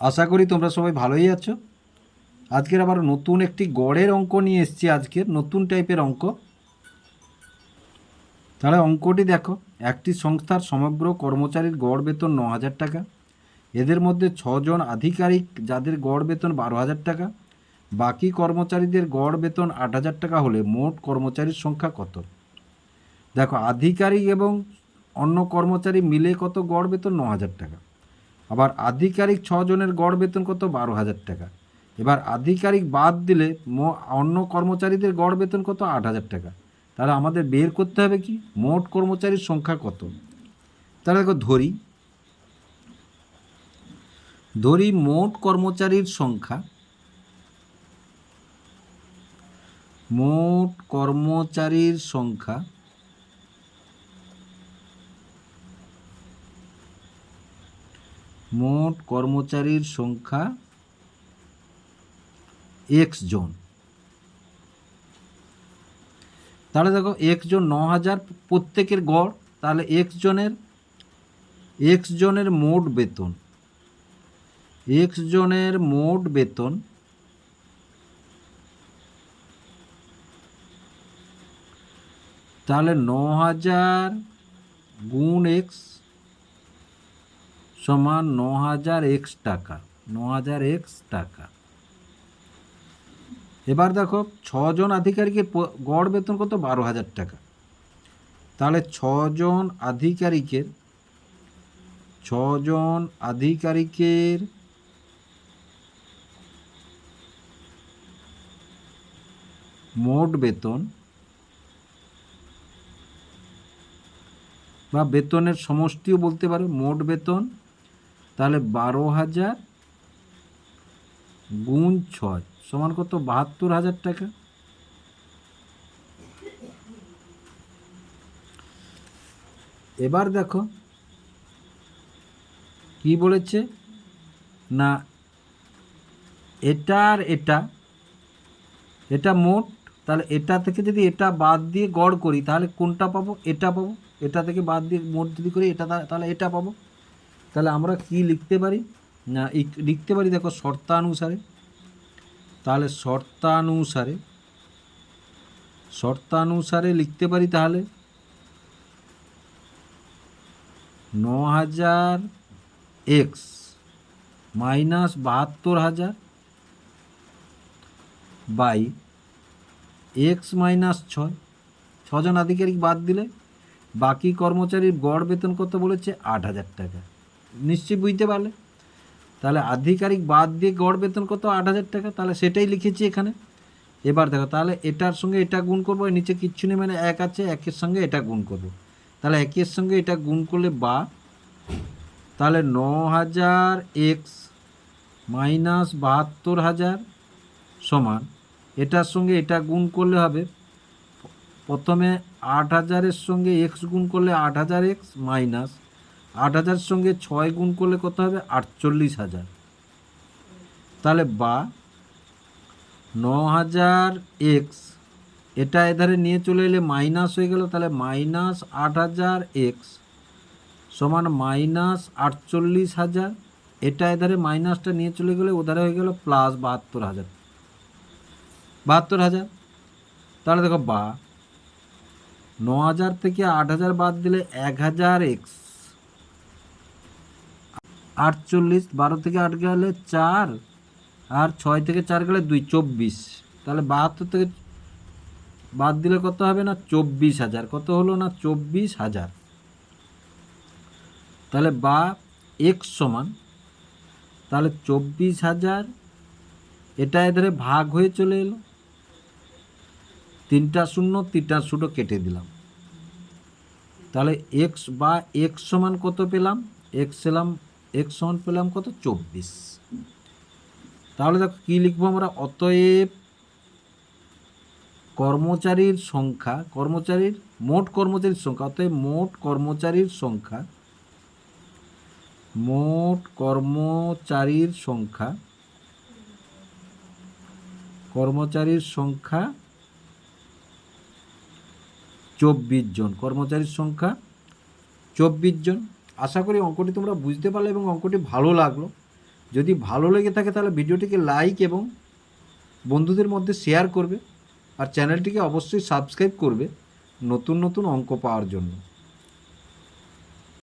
আশা করি তোমরা সবাই ভালোই আছো। আজকের আবার নতুন একটি গড়ের অঙ্ক নিয়ে এসেছি আজকের, নতুন টাইপের অঙ্ক। তাহলে অঙ্কটি দেখো, একটি সংস্থার সমগ্র কর্মচারীর গড় বেতন ন হাজার টাকা, এদের মধ্যে ছজন আধিকারিক যাদের গড় বেতন বারো হাজার টাকা, বাকি কর্মচারীদের গড় বেতন আট হাজার টাকা হলে মোট কর্মচারীর সংখ্যা কত? দেখো, আধিকারিক এবং অন্য কর্মচারী মিলে কত গড় বেতন ন হাজার টাকা? আবার আধিকারিক ছজনের গড় বেতন কত? বারো হাজার টাকা। এবার আধিকারিক বাদ দিলে অন্য কর্মচারীদের গড় বেতন কত? আট হাজার টাকা। তাহলে আমাদের বের করতে হবে কি? মোট কর্মচারীর সংখ্যা কত? তাহলে দেখো, ধরি। ধরি মোট কর্মচারীর সংখ্যা। মোট কর্মচারীর সংখ্যা মোট কর্মচারীর সংখ্যা এক্স জন। তাহলে দেখো এক্স জন ন হাজার প্রত্যেকের গড়, তাহলে এক্স জনের এক্স জনের মোট বেতন এক্স জনের মোট বেতন তাহলে ন হাজার গুণ এক্স সমান ন হাজার এক্স টাকা ন হাজার এক্স টাকা। এবার দেখো, ছজন আধিকারিকের গড় বেতন কত? বারো হাজার টাকা। তাহলে ছজন আধিকারিকের ছজন আধিকারিকের মোট বেতন বা বেতনের সমষ্টিও বলতে পারো, মোট বেতন তাহলে বারো হাজার গুণ ছয় সমান কত? বাহাত্তর হাজার টাকা। এবার দেখো, কি বলেছে? না, এটা আর এটা এটা মোট, তাহলে এটা থেকে যদি এটা বাদ দিয়ে গড় করি, তাহলে কোনটা পাবো? এটা পাবো। এটা থেকে বাদ দিয়ে মোট যদি করি, এটা তাহলে এটা পাবো। তাহলে আমরা কি লিখতে পারি? না লিখতে পারি দেখো শর্তানুসারে। তাহলে শর্তানুসারে শর্তানুসারে লিখতে পারি তাহলে ন হাজার এক্স মাইনাস বাহাত্তর হাজার বাই এক্স মাইনাস ছয়। ছজন আধিকারিক বাদ দিলে বাকি কর্মচারীর গড় বেতন কত বলেছে? আট হাজার টাকা। নিশ্চয়ই বুঝতে পারলে। তাহলে আধিকারিক বাদ দিয়ে গড় বেতন কত? আট হাজার টাকা। তাহলে সেটাই লিখেছি এখানে। এবার দেখো, তাহলে এটার সঙ্গে এটা গুণ করব নিচে কিচ্ছু নেই মানে এক আছে, একের সঙ্গে এটা গুণ করব। তাহলে একের সঙ্গে এটা গুণ করলে বা, তাহলে ন হাজার এক্স মাইনাস বাহাত্তর হাজার সমান, এটার সঙ্গে এটা গুণ করলে হবে, প্রথমে আট হাজারের সঙ্গে এক্স গুণ করলে আট হাজার এক্স মাইনাস আট হাজার সঙ্গে ছয় গুণ করলে কত হবে? আটচল্লিশ হাজার। তাহলে বা ন হাজার এক্স, এটা এধারে নিয়ে চলে এলে মাইনাস হয়ে গেল, তাহলে মাইনাস আট হাজার এক্স সমান মাইনাস আটচল্লিশ হাজার, এটা এধারে মাইনাসটা নিয়ে চলে গেলে ওধারে হয়ে গেল প্লাস বাহাত্তর হাজার। বাহাত্তর হাজার। তাহলে দেখো বা ন হাজার থেকে আট হাজার বাদ দিলে এক হাজার এক্স। আটচল্লিশ, বারো থেকে আট গেলে চার, আর ছয় থেকে চার গেলে দুই, চব্বিশ। তাহলে বাহাত্তর থেকে বাদ দিলে কত হবে না? চব্বিশ হাজার। কত হলো না? চব্বিশ হাজার। তাহলে বা এক সমান, তাহলে চব্বিশ হাজার, এটা এধারে ভাগ হয়ে চলে এলো। তিনটা শূন্য তিনটা শূন্য কেটে দিলাম। তাহলে এক্স বা এক্স সমান কত পেলাম? এক্স এলাম এক্স সমান পেলাম কত? চব্বিশ। তাহলে দেখো কী লিখব আমরা? অতএব কর্মচারীর সংখ্যা, কর্মচারীর, মোট কর্মচারীর সংখ্যা, অতএব মোট কর্মচারীর সংখ্যা, মোট কর্মচারীর সংখ্যা কর্মচারীর সংখ্যা চব্বিশ জন, কর্মচারীর সংখ্যা চব্বিশ জন। আশা করি অঙ্কটি তোমরা বুঝতে পারলে এবং অঙ্কটি ভালো লাগল। যদি ভালো লেগে থাকে তাহলে ভিডিওটিকে লাইক এবং বন্ধুদের মধ্যে শেয়ার করবে আর চ্যানেলটিকে অবশ্যই সাবস্ক্রাইব করবে নতুন নতুন অঙ্ক পাওয়ার জন্য।